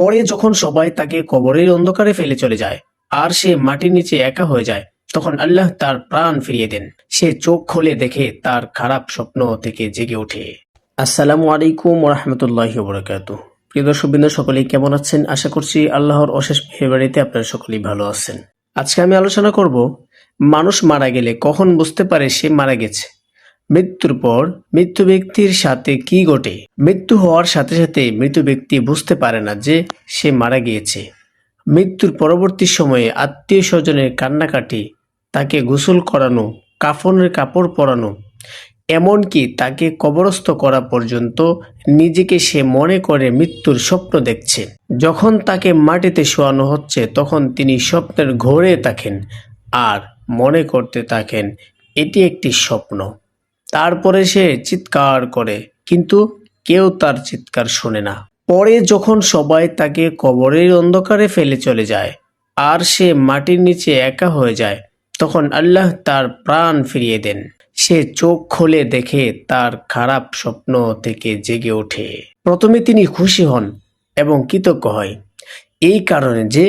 পরে যখন সবাই তাকে কবরের অন্ধকারে ফেলে চলে যায় আর সে মাটির নিচে একা হয়ে যায়, তখন আল্লাহ তার প্রাণ ফিরিয়ে দেন। সে চোখ খুলে দেখে তার খারাপ স্বপ্ন থেকে জেগে ওঠে। আসসালামু আলাইকুম রহমতুল্লাহ বরকাত প্রিয় দর্শকবৃন্দ, সকলেই কেমন আছেন? আশা করছি আল্লাহর অশেষ মেহরবানিতে আপনারা সকলেই ভালো আছেন। আজকে আমি আলোচনা করব, মানুষ মারা গেলে কখন বুঝতে পারে সে মারা গেছে? মৃত্যুর পর মৃত্যু ব্যক্তির সাথে কি ঘটে? মৃত্যু হওয়ার সাথে সাথে মৃত ব্যক্তি বুঝতে পারে না যে সে মারা গিয়েছে। মৃত্যুর পরবর্তী সময়ে আত্মীয় স্বজনের কান্নাকাটি, তাকে গোসল করানো, কাফনের কাপড় পরানো, এমনকি তাকে কবরস্থ করা পর্যন্ত নিজেকে সে মনে করে মৃত্যুর স্বপ্ন দেখছে। যখন তাকে মাটিতে শোয়ানো হচ্ছে, তখন তিনি স্বপ্নের ঘোরে থাকেন আর মনে করতে থাকেন, এটি একটি স্বপ্ন। তারপরে সে চিৎকার করে, কিন্তু কেউ তার চিৎকার শোনে না। পরে যখন সবাই তাকে কবরের অন্ধকারে ফেলে চলে যায় আর সে মাটির নিচে একা হয়ে যায়, তখন আল্লাহ তার প্রাণ ফিরিয়ে দেন। সে চোখ খুলে দেখে তার খারাপ স্বপ্ন থেকে জেগে ওঠে। প্রথমে তিনি খুশি হন এবং কৃতজ্ঞ হয়। এই কারণে যে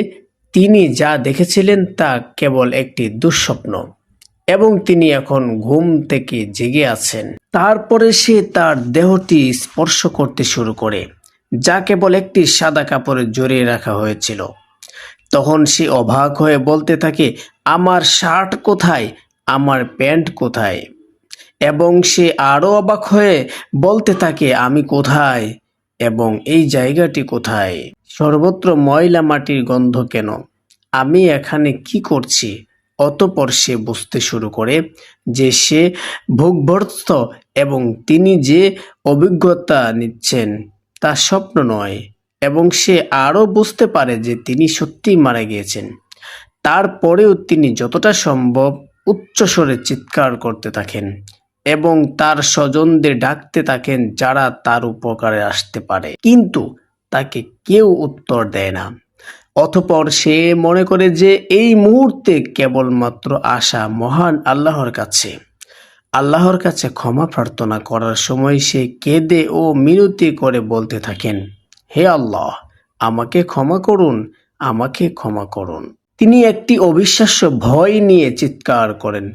তিনি যা দেখেছিলেন তা কেবল একটি দুঃস্বপ্ন। এবং তিনি এখন ঘুম থেকে জেগে আছেন। তারপরে সে তার দেহটি স্পর্শ করতে শুরু করে, যা কেবল একটি সাদা কাপড়ে জড়িয়ে রাখা হয়েছিল। তখন সে অবাক হয়ে বলতে থাকে, আমার শার্ট কোথায়? আমার প্যান্ট কোথায়? এবং সে আরও অবাক হয়ে বলতে থাকে, আমি কোথায়? এবং এই জায়গাটি কোথায়? সর্বত্র ময়লা মাটির গন্ধ কেন? আমি এখানে কি করছি? অতপর সে বুঝতে শুরু করে যে সে ভোগভর্ত এবং তিনি যে অভিজ্ঞতা নিচ্ছেন তা স্বপ্ন নয় এবং সে আরও বুঝতে পারে যে তিনি সত্যিই মারা গিয়েছেন। তারপরেও তিনি যতটা সম্ভব উচ্চস্বরে চিৎকার করতে থাকেন এবং তার স্বজনদের ডাকতে থাকেন যারা তার উপকারে আসতে পারে। কিন্তু তাকে কেউ উত্তর দেয় না। অতপর সে মনে করে যে এই মুহূর্তে কেবলমাত্র আশা মহান আল্লাহর কাছে। আল্লাহর কাছে ক্ষমা প্রার্থনা করার সময় সে কেঁদে ও মিনতি করে বলতে থাকেন, হে আল্লাহ, আমাকে ক্ষমা করুন, আমাকে ক্ষমা করুন। তিনি একটি অবিশ্বাস্য ভয় নিয়ে চিৎকার করেন,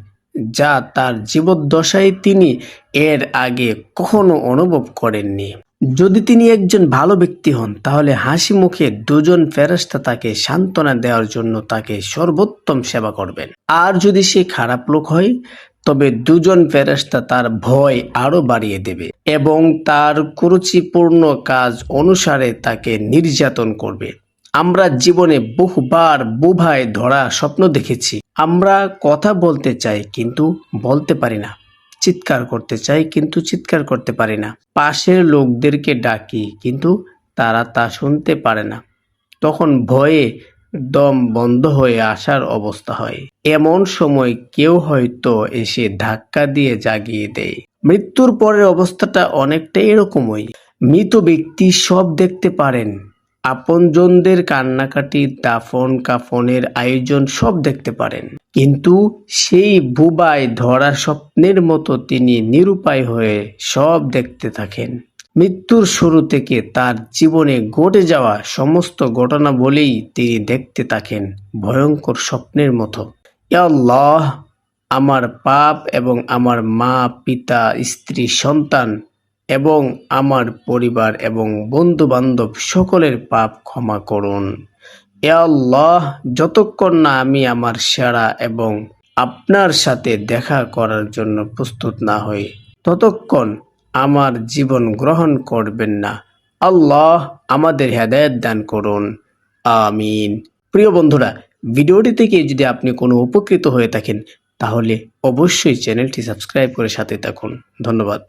যা তার জীবদ্দশায় তিনি এর আগে কখনো অনুভব করেননি। যদি তিনি একজন ভালো ব্যক্তি হন, তাহলে হাসি মুখে দুজন ফেরেশতা তাকে সান্ত্বনা দেওয়ার জন্য তাকে সর্বোত্তম সেবা করবেন। আর যদি সে খারাপ লোক হয়, তবে দুজন ফেরেশতা তার ভয় আরও বাড়িয়ে দেবে এবং তার কুরুচিপূর্ণ কাজ অনুসারে তাকে নির্যাতন করবে। আমরা জীবনে বহুবার বুভায় ধরা স্বপ্ন দেখেছি। আমরা কথা বলতে চাই, কিন্তু বলতে পারি না। চিৎকার করতে চাই, কিন্তু চিৎকার করতে পারি না। পাশের লোকদেরকে ডাকি, কিন্তু তারা তা শুনতে পারে না। তখন ভয়ে দম বন্ধ হয়ে আসার অবস্থা হয়। এমন সময় কেউ হয়তো এসে ধাক্কা দিয়ে জাগিয়ে দেয়। মৃত্যুর পরের অবস্থাটা অনেকটা এরকমই। মৃত ব্যক্তি সব দেখতে পারেন। আপনজনদের কান্নাকাটি, দাফন কাফনের আয়োজন সব দেখতে পারেন। কিন্তু সেই বুবায় ধরা স্বপ্নের মতো তিনি নিরুপায় হয়ে সব দেখতে থাকেন। মৃত্যুর শুরু থেকে তার জীবনে ঘটে যাওয়া সমস্ত ঘটনা বলেই তিনি দেখতে থাকেন ভয়ঙ্কর স্বপ্নের মতো। আমার পাপ এবং আমার মা, পিতা, স্ত্রী, সন্তান এবং আমার পরিবার এবং বন্ধু বান্ধব সকলের পাপ ক্ষমা করুন। এ আল্লাহ, যতক্ষণ না আমি আমার সেরা এবং আপনার সাথে দেখা করার জন্য প্রস্তুত না হই, ততক্ষণ আমার জীবন গ্রহণ করবেন না। আল্লাহ আমাদের হেদায়ত দান করুন। আমিন। প্রিয় বন্ধুরা, ভিডিওটি থেকে যদি আপনি কোনো উপকৃত হয়ে থাকেন, তাহলে অবশ্যই চ্যানেলটি সাবস্ক্রাইব করে সাথে থাকুন। ধন্যবাদ।